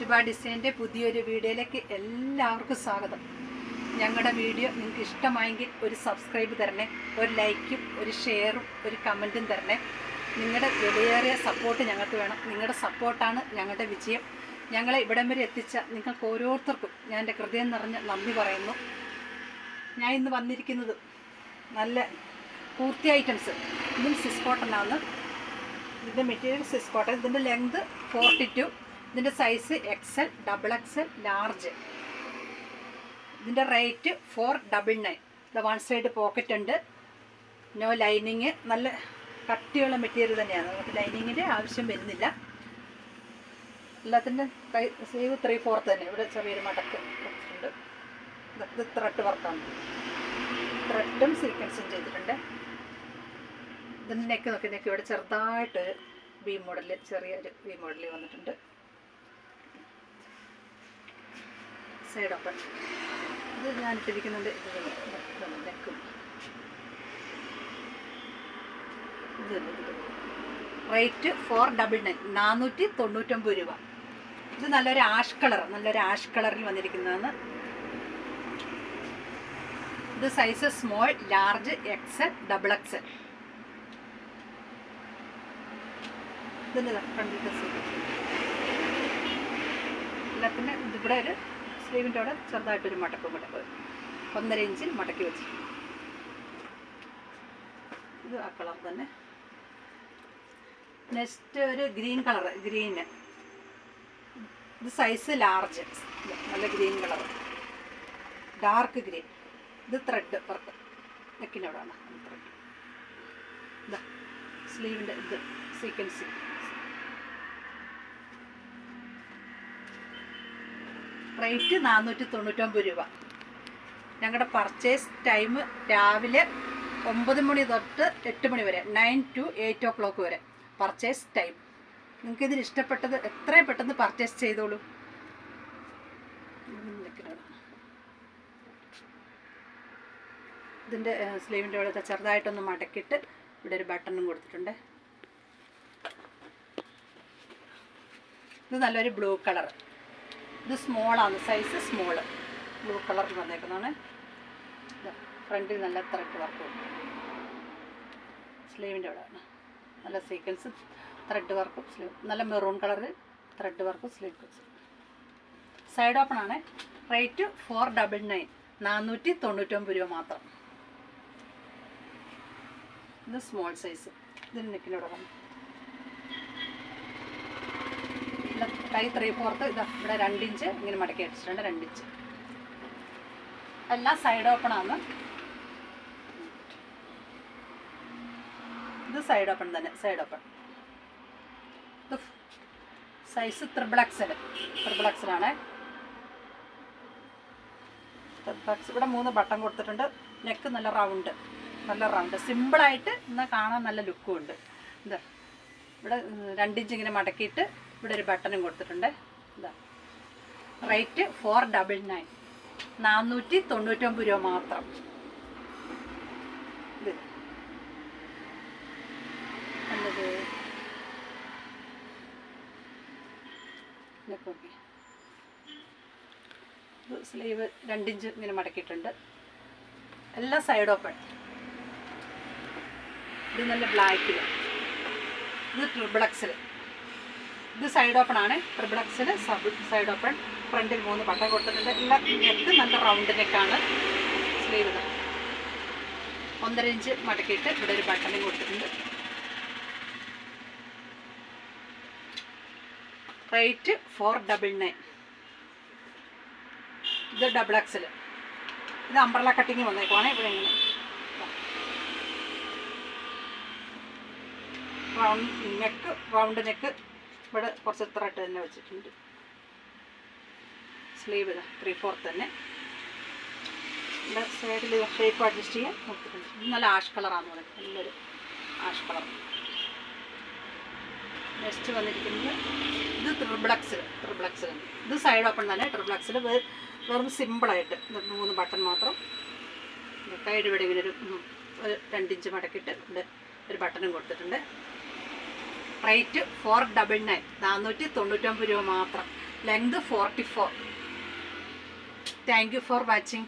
ശിവ ഡിസൈന്റെ പുതിയൊരു വീഡിയോയിലേക്ക് എല്ലാവർക്കും സ്വാഗതം. ഞങ്ങളുടെ വീഡിയോ നിങ്ങൾക്ക് ഇഷ്ടമായെങ്കിൽ ഒരു സബ്സ്ക്രൈബ് തരണേ ഒരു ലൈക്കും ഒരു ഷെയറും ഒരു കമന്റും തരണേ. നിങ്ങളുടെ വിലയേറിയ സപ്പോർട്ട് ഞങ്ങൾക്ക് വേണം. നിങ്ങളുടെ സപ്പോർട്ടാണ് ഞങ്ങളുടെ വിജയം. ഞങ്ങളെ ഇവിടം വരെ എത്തിച്ച നിങ്ങൾക്ക് ഓരോരുത്തർക്കും ഞാൻ എന്റെ ഹൃദയം നിറഞ്ഞ നന്ദി പറയുന്നു. ഞാൻ ഇന്ന് വന്നിരിക്കുന്നത് നല്ല പൂർത്തി ഐറ്റംസ് ഇതും സിസ് കോട്ടനാണ് ഇതിന്റെ മെറ്റീരിയൽ സിസ് കോട്ടൺ ഇതിന്റെ ലെങ്ത് ഫോർട്ടി ടു ഇതിന്റെ size XL double XL large ഇതിന്റെ റേറ്റ് ഫോർ ഡബിൾ നയൻ ഇത് വൺ സൈഡ് പോക്കറ്റ് ഉണ്ട്. നോ ലൈനിങ് നല്ല കട്ടിയുള്ള മെറ്റീരിയൽ തന്നെയാണ്. നമുക്ക് ലൈനിങ്ങിന്റെ ആവശ്യം വരുന്നില്ല. എല്ലാത്തിന്റെ സേവ് ത്രീ ഫോർത്ത് തന്നെ. ഇവിടെ ചെറിയൊരു മടക്ക് കൊടുത്തിട്ടുണ്ട് ഇത് ത്രെഡ് വർക്കാണ് ത്രെഡും സീക്വൻസും ചെയ്തിട്ടുണ്ട് ഇതിന്റെ നെക്ക് നോക്കി നെക്ക് ഇവിടെ ചെറുതായിട്ട് വി മോഡലിൽ ചെറിയൊരു വി മോഡലിൽ വന്നിട്ടുണ്ട്. സൈഡ് ഓപ്പൺ ഇത് ഞാൻ ഇട്ടിരിക്കുന്നുണ്ട് ഇത് നെക്കും. റേറ്റ് ഫോർ ഡബിൾ നയൻ നാനൂറ്റി തൊണ്ണൂറ്റൊമ്പത് രൂപ. ഇത് നല്ലൊരു ആഷ് കളർ നല്ലൊരു ആഷ് കളറിൽ വന്നിരിക്കുന്നതാണ്. ഇത് size small large XL double X ഇതിന്റെ സ്ലീവ് എല്ലാത്തിന്റെ ഇതിവിടെ ഒരു സ്ലീവിന്റെ അവിടെ ചെറുതായിട്ടൊരു മടക്കും കൂടെ ഒന്നര ഇഞ്ചിൽ മടക്കി വെച്ചു ഇത് ആ കളർ തന്നെ. നെക്സ്റ്റ് ഒരു ഗ്രീൻ കളർ ഗ്രീന് ഇത് സൈസ് ലാർജ്. നല്ല ഗ്രീൻ കളർ. Dark green. ഇത് ത്രെഡ് വർക്ക്. നെക്കിനോടാണ് ത്രെഡ് ഇതാ സ്ലീവിന്റെ ഇത് സീക്വൻസി റേറ്റ് നാനൂറ്റി തൊണ്ണൂറ്റൊമ്പത് രൂപ. ഞങ്ങളുടെ പർച്ചേസ് ടൈം രാവിലെ ഒമ്പത് മണി തൊട്ട് എട്ട് മണി വരെ nine to eight o'clock വരെ പർച്ചേസ് ടൈം നിങ്ങൾക്ക് ഇതിൽ ഇഷ്ടപ്പെട്ടത് എത്രയും പെട്ടെന്ന് പർച്ചേസ് ചെയ്തോളൂ. ഇതിന്റെ സ്ലീവിന്റെ അവിടെ ചെറുതായിട്ടൊന്ന് മടക്കിയിട്ട് ഇവിടെ ഒരു ബട്ടണും കൊടുത്തിട്ടുണ്ട്. ഇത് നല്ലൊരു ബ്ലൂ കളർ ഇത് സ്മോളാണ് സൈസ് സ്മോൾ ബ്ലൂ കളറിൽ വന്നേക്കുന്നതാണ്. ഫ്രണ്ടിൽ നല്ല ത്രെഡ് വർക്ക് സ്ലീവിന്റെ അവിടെ. നല്ല സീക്വൻസ് ത്രെഡ് വർക്കും സ്ലീവ് നല്ല മെറൂൺ കളറിൽ ത്രെഡ് വർക്കും സ്ലീവ് സൈഡ് ഓപ്പൺ ആണ്. റേറ്റ് ഫോർ ഡബിൾ നയൻ നാനൂറ്റി തൊണ്ണൂറ്റൊമ്പത് രൂപ മാത്രം. ഇത് സ്മോൾ സൈസ് ഇതിന് നിൽക്കുന്നവിടെ വന്നു. കൈ ത്രീ ഫോർത്ത് ഇതാ ഇവിടെ രണ്ടിഞ്ച് ഇങ്ങനെ മടക്കി അടിച്ചിട്ടുണ്ട് രണ്ടിഞ്ച് എല്ലാം സൈഡ് ഓപ്പൺ ആണ്. ഇത് സൈഡ് ഓപ്പൺ തന്നെ സൈഡ് ഓപ്പൺ ഇത് സൈസ് ത്രിബിൾ എക്സൽ ത്രിബിൾ എക്സലാണ് ഇവിടെ മൂന്ന് ബട്ടൺ കൊടുത്തിട്ടുണ്ട്. നെക്ക് നല്ല റൗണ്ട് നല്ല റൗണ്ട് സിമ്പിളായിട്ട് എന്നാൽ കാണാൻ നല്ല ലുക്കും ഉണ്ട്. ഇത് ഇവിടെ രണ്ടിഞ്ച് ഇങ്ങനെ മടക്കിയിട്ട് ഇവിടെ ഒരു ബട്ടണും കൊടുത്തിട്ടുണ്ട്. ഇതാ. റേറ്റ് ഫോർ ഡബിൾ നയൻ നാനൂറ്റി തൊണ്ണൂറ്റൊമ്പത് രൂപ മാത്രം. സ്ലീവ് രണ്ടിഞ്ച് ഇങ്ങനെ മടക്കിയിട്ടുണ്ട്. എല്ലാ സൈഡ് ഓപ്പൺ ഇത് നല്ല ബ്ലാക്കിൽ ഇത് ട്രിബിൾ എക്സൽ ഇത് സൈഡ് ഓപ്പൺ ആണ്. ട്രിപ്പിൾ എക്സിൽ സബ് സൈഡ് ഓപ്പൺ ഫ്രണ്ടിൽ മൂന്ന് ബട്ടൺ കൊടുത്തിട്ടുണ്ട്. എല്ലാ നെക്ക് നല്ല റൗണ്ട് നെക്കാണ്. സ്ലീവ് ഒന്നര ഇഞ്ച് മടക്കിയിട്ട് ഇവിടെ ഒരു ബട്ടണും കൊടുത്തിട്ടുണ്ട്. റേറ്റ് ഫോർ ഡബിൾ നയൻ ഇത് ഡബിൾ എക്സൽ ഇത് അംബ്രല കട്ടിങ് വന്നേക്കുവാണ്. ഇവിടെ ഇങ്ങനെ. റൗണ്ട് നെക്ക് റൗണ്ട് നെക്ക് ഇവിടെ കുറച്ച് ത്രെഡ് തന്നെ വെച്ചിട്ടുണ്ട്. സ്ലീവ് ഇതാ ത്രീ ഫോർത്ത് തന്നെ. ഇവിടെ സൈഡിൽ ഷേപ്പ് അഡ്ജസ്റ്റ് ചെയ്യാൻ നോക്കിയിട്ടുണ്ട് നല്ല ആഷ് കളറാണ് പറയുന്നത്. നല്ലൊരു ആഷ് കളർ നെക്സ്റ്റ് വന്നിരിക്കുന്നത് ഇത് ട്രിബ്ലക്സ് ട്രിബ്ലക്സ് ഇത് സൈഡ് ഓപ്പൺ തന്നെ ട്രിബ്ലക്സിൽ വെറും സിമ്പിളായിട്ട് മൂന്ന് ബട്ടൺ മാത്രം. കൈഡ് ഇവിടെ ഇങ്ങനെ ഒരു ഒരു രണ്ടിഞ്ച് മടക്കിയിട്ട് ഇവിടെ ഒരു ബട്ടണും കൊടുത്തിട്ടുണ്ട്. റേറ്റ് ഫോർ ഡബിൾ നയൻ നാനൂറ്റി തൊണ്ണൂറ്റൊമ്പത് രൂപ മാത്രം. Length forty four thank you for watching